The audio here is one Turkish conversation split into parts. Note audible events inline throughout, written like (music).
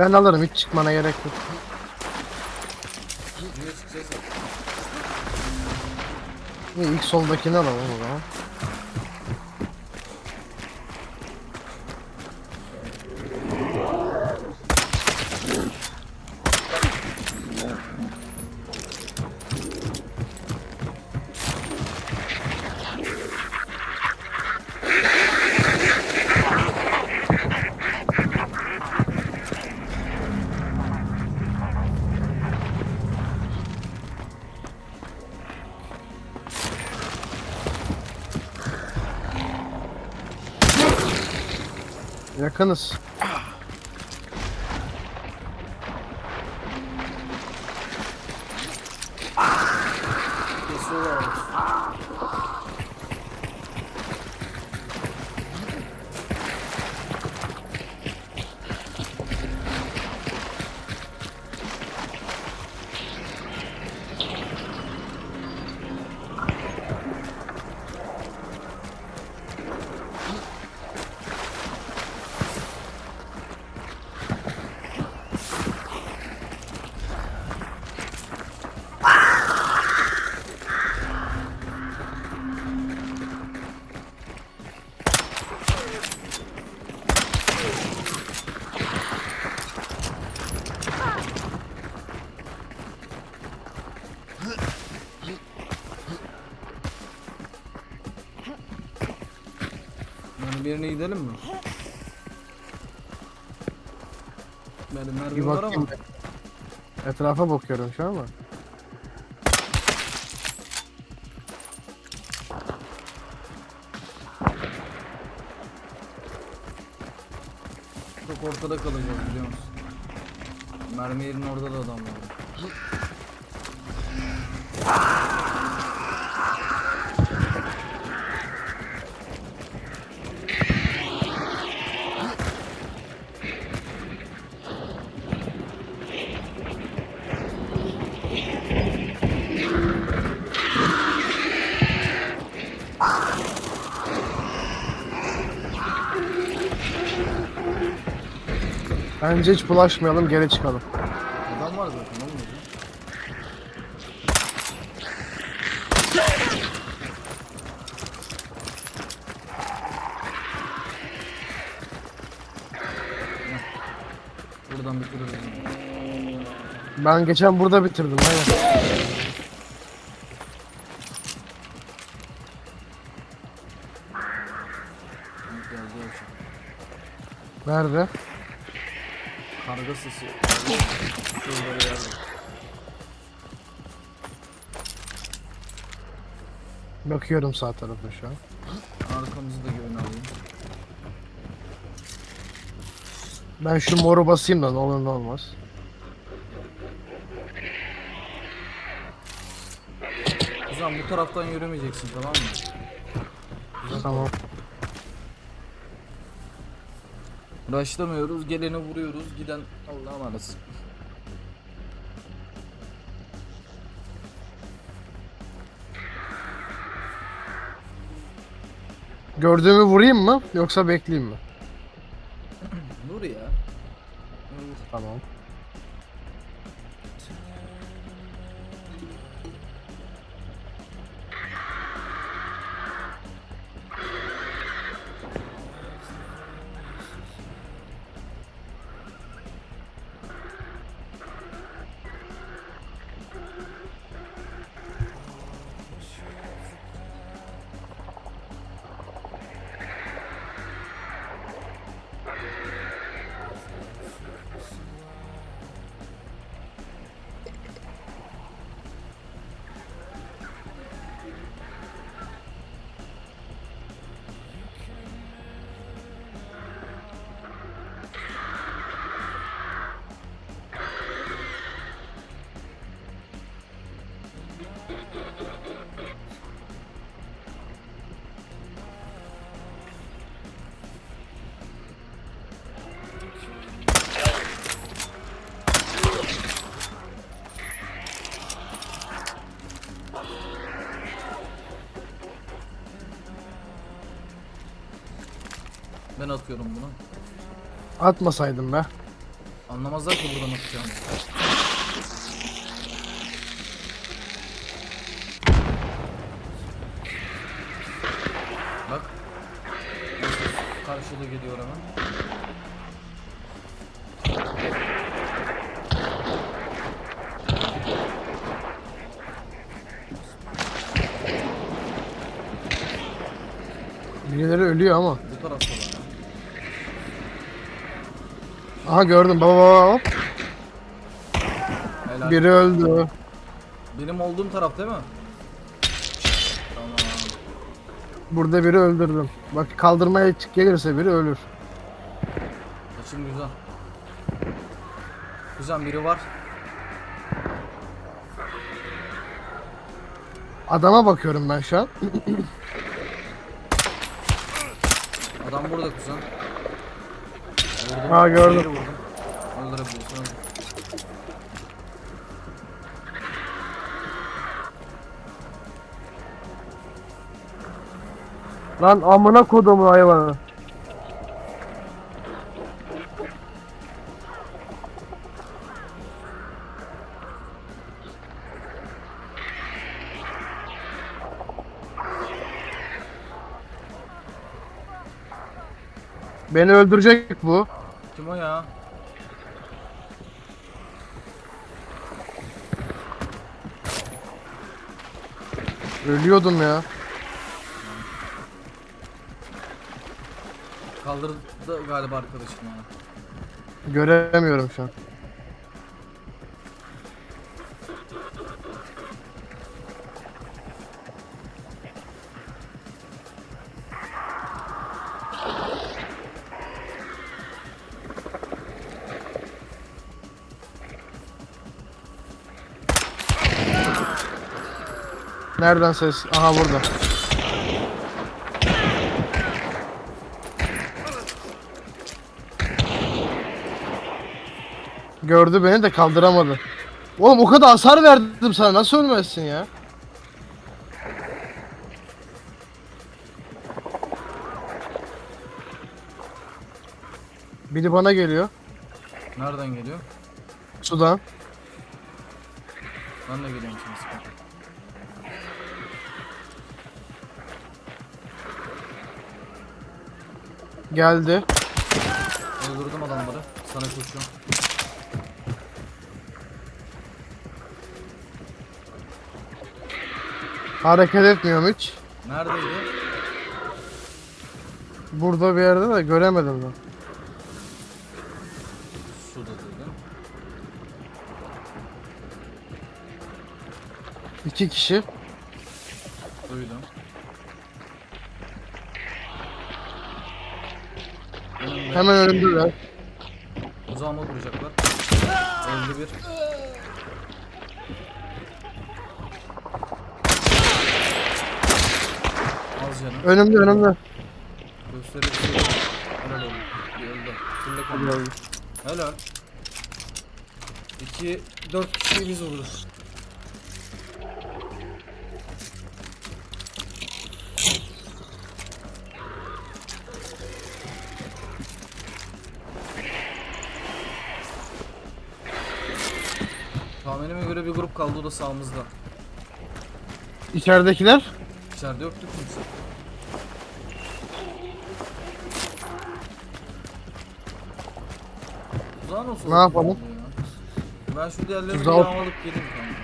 Ben alırım hiç çıkmana gerek yok. Niye çıkacağız abi? İyi, İlk soldakini alalım o zaman. Yakınız. Kesiyorlar Yani birine gidelim mi? Benim Bir mermim var ama. bakayım. Etrafa bakıyorum şu an ama. Çok ortada kalacağız biliyor musun? Mermi yerin orada da adam var. Bence hiç bulaşmayalım geri çıkalım. Adam var zaten olmuyor. Buradan bitiririz. Ben geçen burada bitirdim. Aynen. Şey. Nerede? Karga sesi. Bir yerde. Bakıyorum sağ tarafa şu an. Arkamızı da görün alayım. Ben şu moru basayım da ne olur ne olmaz. Kuzan bu taraftan yürümeyeceksin tamam mı? Tamam. Raşlamıyoruz, geleni vuruyoruz, giden Allah'a emanet. Gördüğümü vurayım mı yoksa bekleyeyim mi? Vur ya. Vur. Tamam. Atıyorum bunu. Atmasaydım be. Anlamazlar ki buradan atacağımı. Bak. Karşılığı geliyor hemen. Birileri ölüyor ama. Bu tarafta Aha gördüm baba baba hop. Helal. Biri öldü. Benim olduğum taraf değil mi? Tamam. Burada biri öldürdüm. Bak kaldırmaya çık gelirse biri ölür. Açım güzel. Güzel biri var. Adama bakıyorum ben şu an. Adam burada kuzen. Vurdum. Ha, gördüm. Öldürebiliyorsun. öldür. Lan amına kodumun hayvanı. Beni öldürecek bu. Kim o ya? Ölüyordum ya. Kaldırdı galiba arkadaşım ya. Göremiyorum şu an. Nereden ses? Aha burada. Gördü beni de kaldıramadı. Oğlum o kadar hasar verdim sana nasıl ölmezsin ya? Biri bana geliyor. Nereden geliyor? Sudan. Ben de geliyorum sana sıkıntı. Geldi. Öldürdüm adamları. Sana koşuyorum. Hareket etmiyorum hiç. Neredeydi? Burada bir yerde de göremedim ben. Suda dedim. İki kişi. Duydum. Hemen önümdeler. Uzağıma duracaklar. Öldü bir. Az canım. Önümde önümde. Gösterebilirim. Helal oldu. Bir öldü. Fulle kaldı. Helal. 2 4 kişiyi biz vururuz. Göre bir grup kaldı o da sağımızda. İçeridekiler. İçeride yoktu kimse. Tuzağı nasıl Ne yapalım? ya? Ben şu diğerlerini Tuzağı- bir alıp geleyim kanka.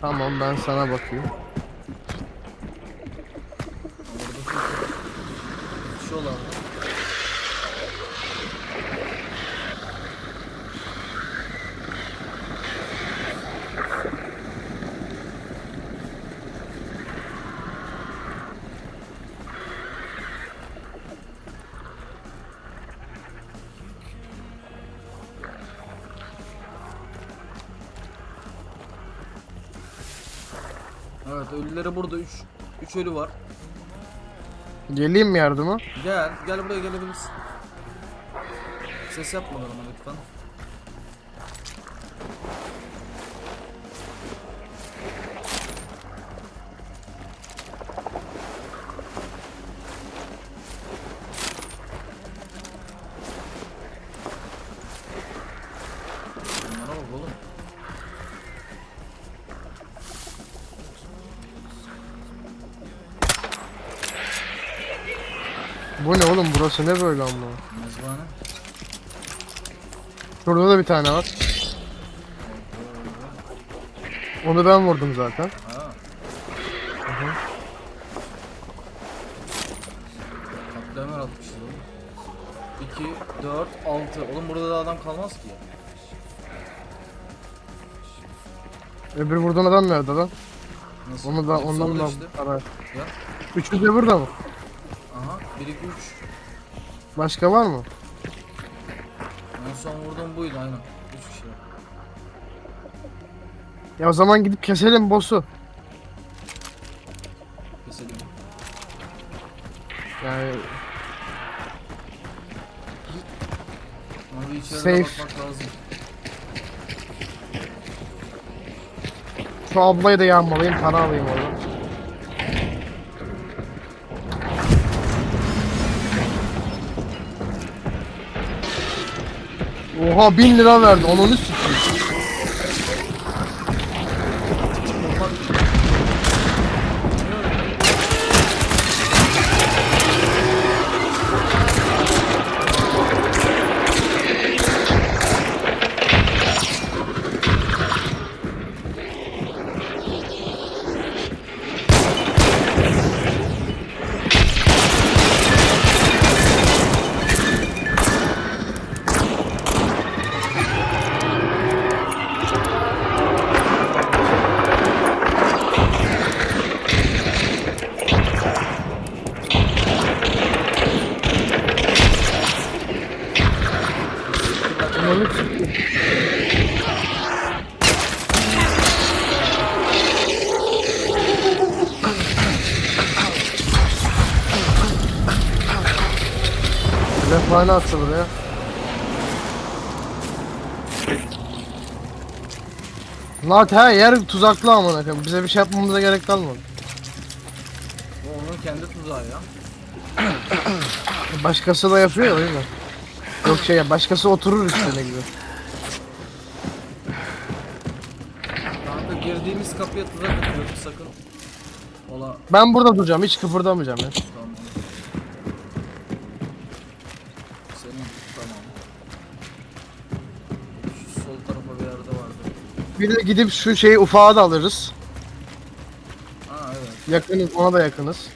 Tamam ben sana bakayım. Evet ölüleri burada 3 3 ölü var. Geleyim mi yardıma? Gel, gel buraya gelebilirsin. Ses yapmadan ama lütfen. Burası ne böyle amma? Mezbahane. Şurada da bir tane var. Onu ben vurdum zaten. Ha. Hı hı. Katliamlar atmışız oğlum. 2, 4, 6. Oğlum burada da adam kalmaz ki. Öbür vurduğun adam nerede lan? Nasıl? Onu da ondan da işte. ara. Ya. Üçü de burada mı? Aha 1, 2, 3. Başka var mı? En son vurduğum buydu aynen. 3 kişi. Ya o zaman gidip keselim boss'u. Keselim. Yani Ama bir içeride Safe. bakmak lazım. şu ablayı da yağmalayayım para alayım oradan. Oha 1000 lira verdi onu sikeyim. Refahane attı buraya. Lat ha yer tuzaklı amına koyayım. Bize bir şey yapmamıza gerek kalmadı. Bu onun kendi tuzağı ya. Başkası da yapıyor ya o yüzden. Yok şey ya başkası oturur üstüne gibi. Kanka girdiğimiz kapıya tuzak atıyordu sakın. Ola Ben burada duracağım hiç kıpırdamayacağım ya. Bir de gidip şu şeyi ufağa da alırız. Aa evet Yakınız ona da yakınız.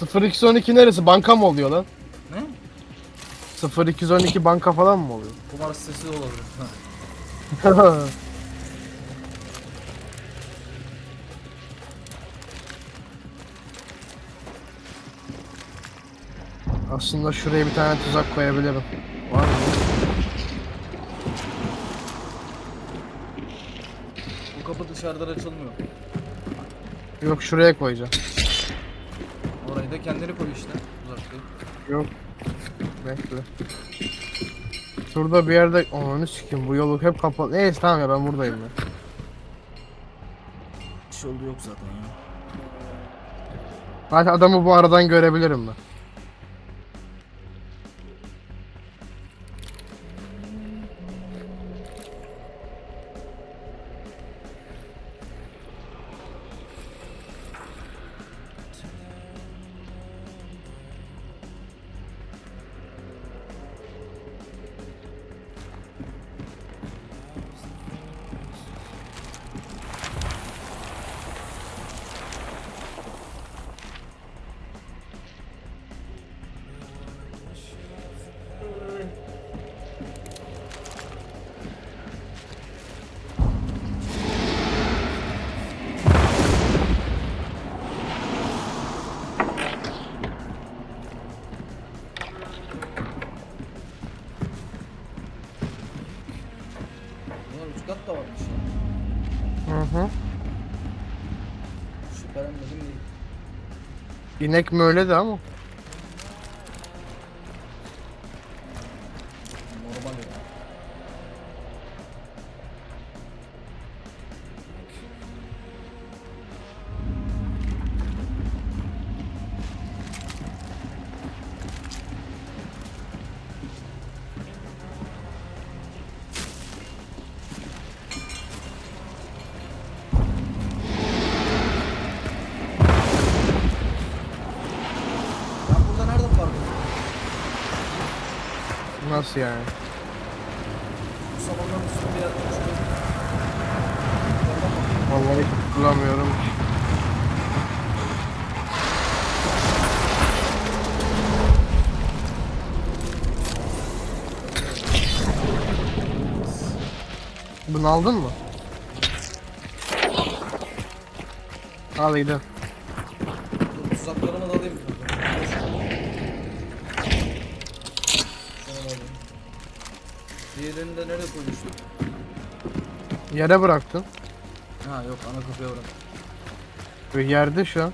alırız. 0212 neresi? Banka mı oluyor lan? Ne? 0212 banka falan mı oluyor? Kumar sitesi de olabilir. (laughs) Aslında şuraya bir tane tuzak koyabilirim. Var mı? Bu kapı dışarıdan açılmıyor. Yok şuraya koyacağım. Orayı da kendini koy işte. Uzakta. Yok. Bekle. Şurada bir yerde onu sikim bu yolu hep kapalı. Neyse tamam ya ben buradayım ya. Hiç yolu yok zaten ya. Hadi adamı bu aradan görebilirim ben. Şüphelenmedim değil. İnek mi öyle de ama. Nasıl yani? Vallahi hiç. Bunu aldın mı? Hadi gidelim. Koymuştuk? Yere bıraktın. Ha yok ana kapıya bırak. Yerde şu an.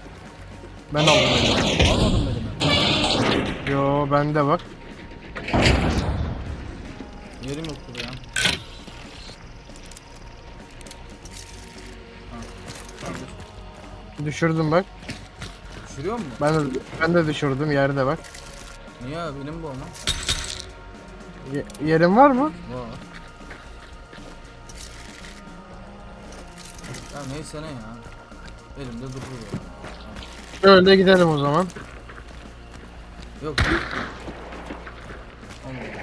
Ben aldım. Almadım elime. Yo bende bak. Yerim ya. Ha. Tamam, dur. Düşürdüm bak. Düşürüyor mu? Ben de, ben de düşürdüm yerde bak. Niye benim bu ama? Ye- yerin var mı? Var. Neyse ne ya. Elimde duruyor ya. Öyle gidelim o zaman. Yok. Allah Allah.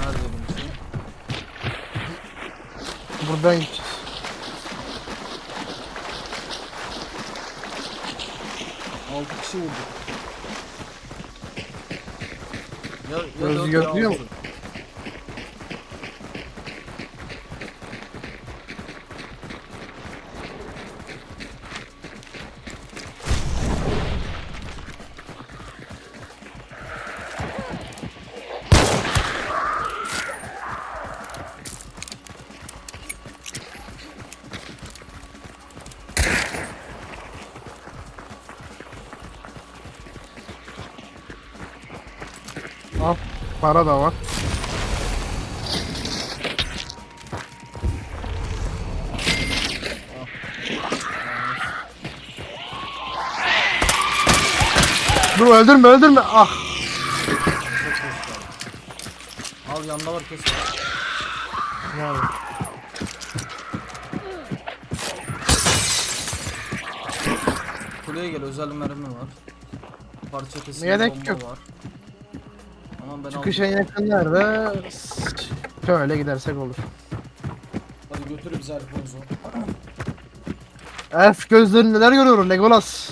Nerede benim şey? Buradan gideceğiz. Altı kişi vurduk. Ya, ya Gözü dört ya görüyor altı. mu? Para da var. Dur öldürme öldürme. Ah. Al yanında var kes. Yani. Kuleye gel özel mermi var. Parça kesin bomba yok. var. Aman ben Çıkış en aldım. yakın nerede? Şöyle gidersek olur. Hadi götür bizi Alfonso. Elf gözlerin neler görüyor Legolas.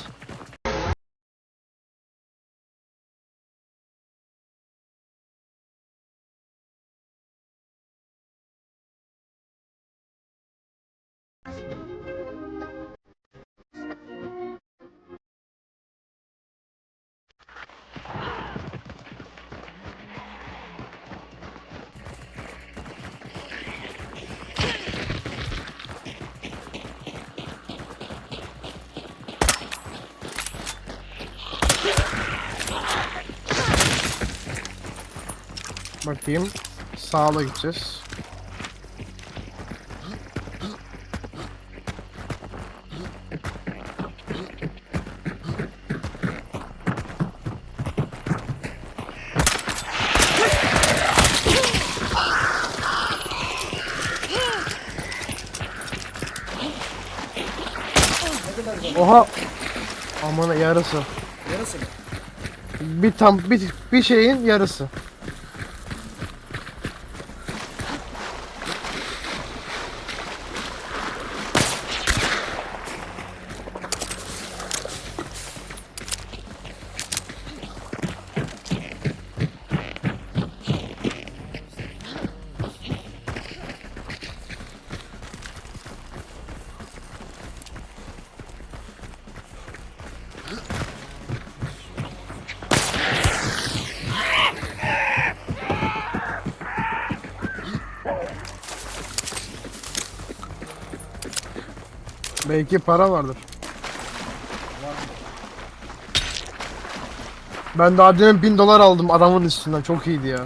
Bakayım. Sağla gideceğiz. Oha. Aman yarısı. Yarısı mı? Bir tam bir, bir şeyin yarısı. Belki para vardır. Ben daha demin 1000 dolar aldım adamın üstünden. Çok iyiydi ya.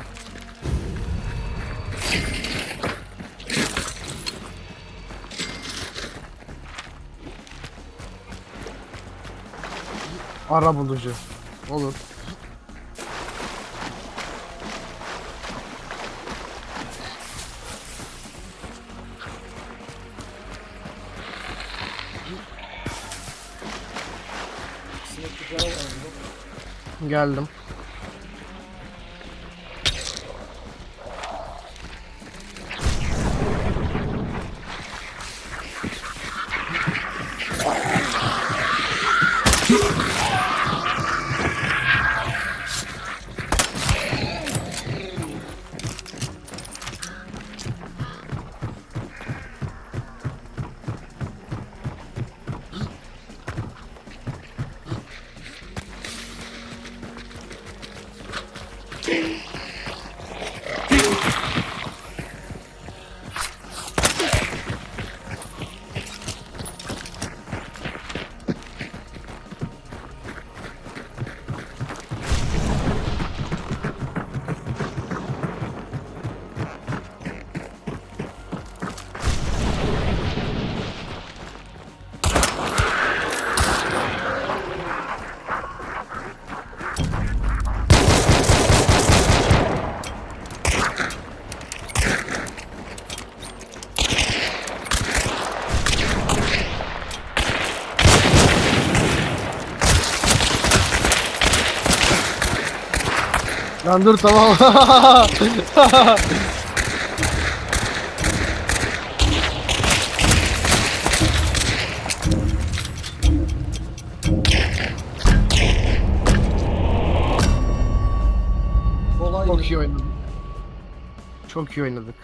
Ara bulucu. Olur. Geldim. Lan dur tamam. Çok iyi oynadık. Çok iyi oynadık.